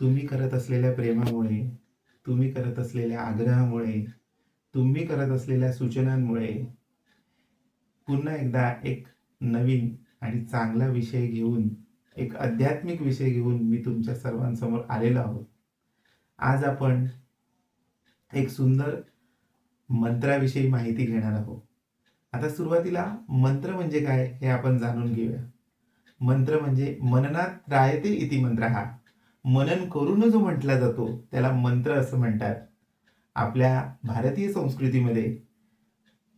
तुम्ही करत असलेल्या प्रेमामुळे तुम्ही करत असलेल्या आग्रहामुळे तुम्ही करत असलेल्या सूचनांमुळे पुन्हा एकदा एक नवीन आणि चांगला विषय घेऊन एक आध्यात्मिक विषय घेऊन मी तुमच्या सर्वांसमोर आलेलो आहोत. आज आपण एक सुंदर मंत्राविषयी माहिती घेणार आहोत. आता सुरुवातीला मंत्र म्हणजे काय हे आपण जाणून घेऊया. मंत्र म्हणजे मननात रायते इति मंत्र. हा मनन करून जो म्हटला जातो. त्याला मंत्र असं म्हणतात. आपल्या भारतीय संस्कृतीमध्ये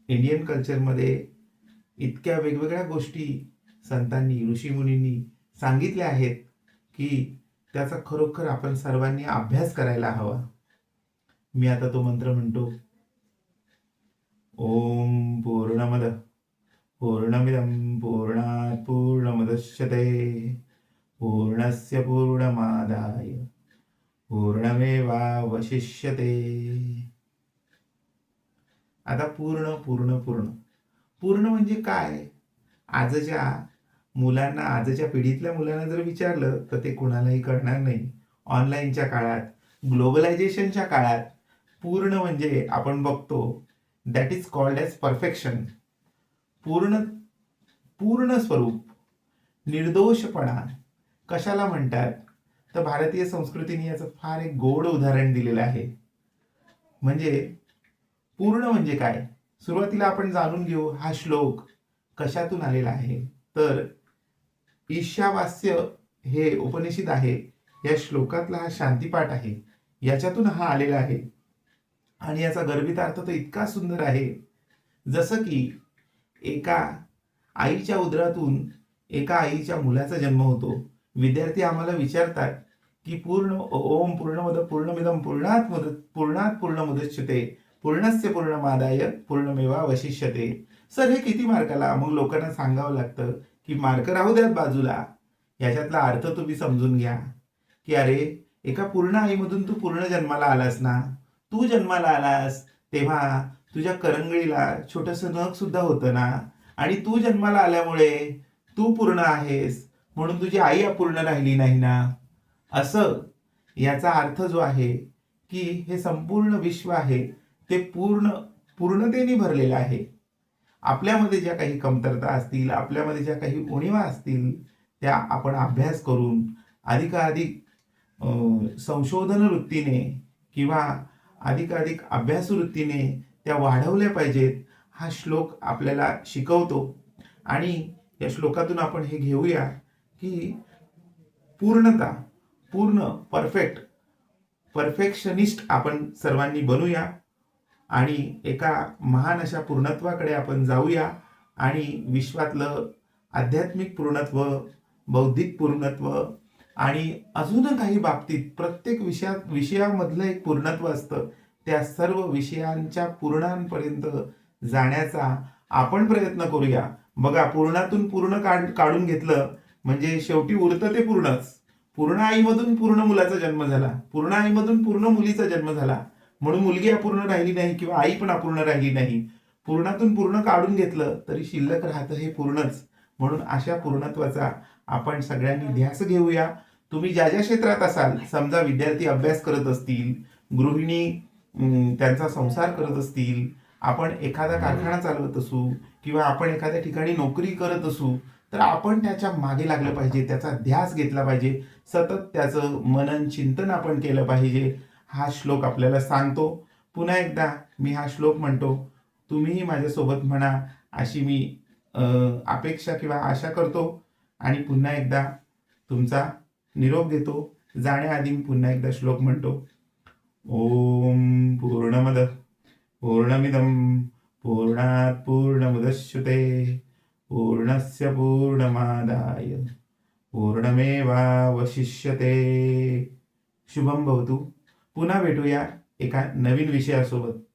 इंडियन कल्चरमध्ये इतक्या वेगवेगळ्या गोष्टी संतांनी ऋषीमुनींनी सांगितल्या आहेत की त्याचा खरोखर आपण सर्वांनी अभ्यास करायला हवा. मी आता तो मंत्र म्हणतो. ओम पूर्णमद पूर्णमिदम पूर्णात पूर्णमदश्यते पूर्णस्य पूर्णमादाय। पूर्णमेवावशिष्यते। आता पूर्ण पूर्ण पूर्ण. पूर्ण म्हणजे काय? आजच्या मुलांना आजच्या पिढीतल्या मुलांना जर विचारलं तर ते कुणालाही कळणार नाही. ऑनलाईनच्या काळात ग्लोबलायझेशनच्या काळात पूर्ण म्हणजे आपण बघतो that is called as perfection पूर्ण पूर्ण स्वरूप निर्दोषपणा कशाला म्हणतात? तर भारतीय संस्कृतीने याचं फार एक गोड उदाहरण दिलेलं आहे. म्हणजे पूर्ण म्हणजे काय? सुरुवातीला आपण जाणून घेऊ हा श्लोक कशातून आलेला आहे. तर ईशावास्य हे उपनिषद आहे. या श्लोकातला हा शांतीपाठ आहे. याच्यातून हा आलेला आहे. आणि याचा गर्भित अर्थ तर इतका सुंदर आहे. जसं की एका आईच्या उदरातून एका आईच्या मुलाचा जन्म होतो. विद्यार्थी आम्हाला विचारतात की पूर्ण ओम पूर्णमद पूर्णमिदम पूर्णात मुद पूर्णात पूर्ण मुदच्यते पूर्णस्य पूर्णमादाय पूर्णमेवा वशिष्यते. सर हे किती मार्काला? मग लोकांना सांगावं लागतं की मार्क राहू द्यात बाजूला. याच्यातला अर्थ तुम्ही समजून घ्या. की अरे एका पूर्ण आईमधून तू पूर्ण जन्माला आलास ना? तू जन्माला आलास तेव्हा तुझ्या करंगळीला छोटंसं नख सुद्धा होतं ना? आणि तू जन्माला आल्यामुळे तू पूर्ण आहेस. म्हणून तुझी आई अपूर्ण राहिली नाही ना? असं याचा अर्थ जो आहे की हे संपूर्ण विश्व आहे ते पूर्ण पूर्णतेने भरलेलं आहे. आपल्यामध्ये ज्या काही कमतरता असतील आपल्यामध्ये ज्या काही उणीवा असतील त्या आपण अभ्यास करून अधिकाधिक संशोधन वृत्तीने किंवा अधिकाधिक अभ्यास वृत्तीने त्या वाढवल्या पाहिजेत हा श्लोक आपल्याला शिकवतो. आणि या श्लोकातून आपण हे घेऊया. की पूर्णता पूर्ण परफेक्ट परफेक्शनिस्ट आपण सर्वांनी बनूया आणि एका महान अशा पूर्णत्वाकडे आपण जाऊया आणि विश्वातलं आध्यात्मिक पूर्णत्व बौद्धिक पूर्णत्व आणि अजून काही बाबतीत प्रत्येक विषया विषयामधलं एक पूर्णत्व असतं. त्या सर्व विषयांच्या पूर्णांपर्यंत जाण्याचा आपण प्रयत्न करूया. बघा पूर्णातून पूर्ण काढ काढून घेतलं म्हणजे शेवटी उरतं ते पूर्णच. पूर्ण आईमधून पूर्ण मुलाचा जन्म झाला. पूर्ण आईमधून पूर्ण मुलीचा जन्म झाला. म्हणून मुलगी अपूर्ण राहिली नाही किंवा आई पण अपूर्ण राहिली नाही. पूर्णातून पूर्ण काढून घेतलं तरी शिल्लक राहतं हे पूर्णच. म्हणून अशा पूर्णत्वाचा आपण सगळ्यांनी ध्यास घेऊया. तुम्ही ज्या ज्या क्षेत्रात असाल समजा विद्यार्थी अभ्यास करत असतील गृहिणी त्यांचा संसार करत असतील आपण एखादा कारखाना चालवत असू किंवा आपण एखाद्या ठिकाणी नोकरी करत असू तर आपण त्याच्यामागे लागलं पाहिजे त्याचा ध्यास घेतला पाहिजे सतत त्याचं मनन चिंतन आपण केलं पाहिजे हा श्लोक आपल्याला सांगतो. पुन्हा एकदा मी हा श्लोक म्हणतो तुम्हीही माझ्यासोबत म्हणा अशी मी अपेक्षा किंवा आशा करतो. आणि पुन्हा एकदा तुमचा निरोप घेतो. जाण्याआधी मी पुन्हा एकदा श्लोक म्हणतो. ओम पूर्णमद पूर्णमिदम पूर्णात पूर्णमुदश्युते पूर्णस्य पूर्णमादाय। पूर्णमेवावशिष्यते। शुभम भवतु। पुन्हा भेटूया एका नवीन विषयासोबत.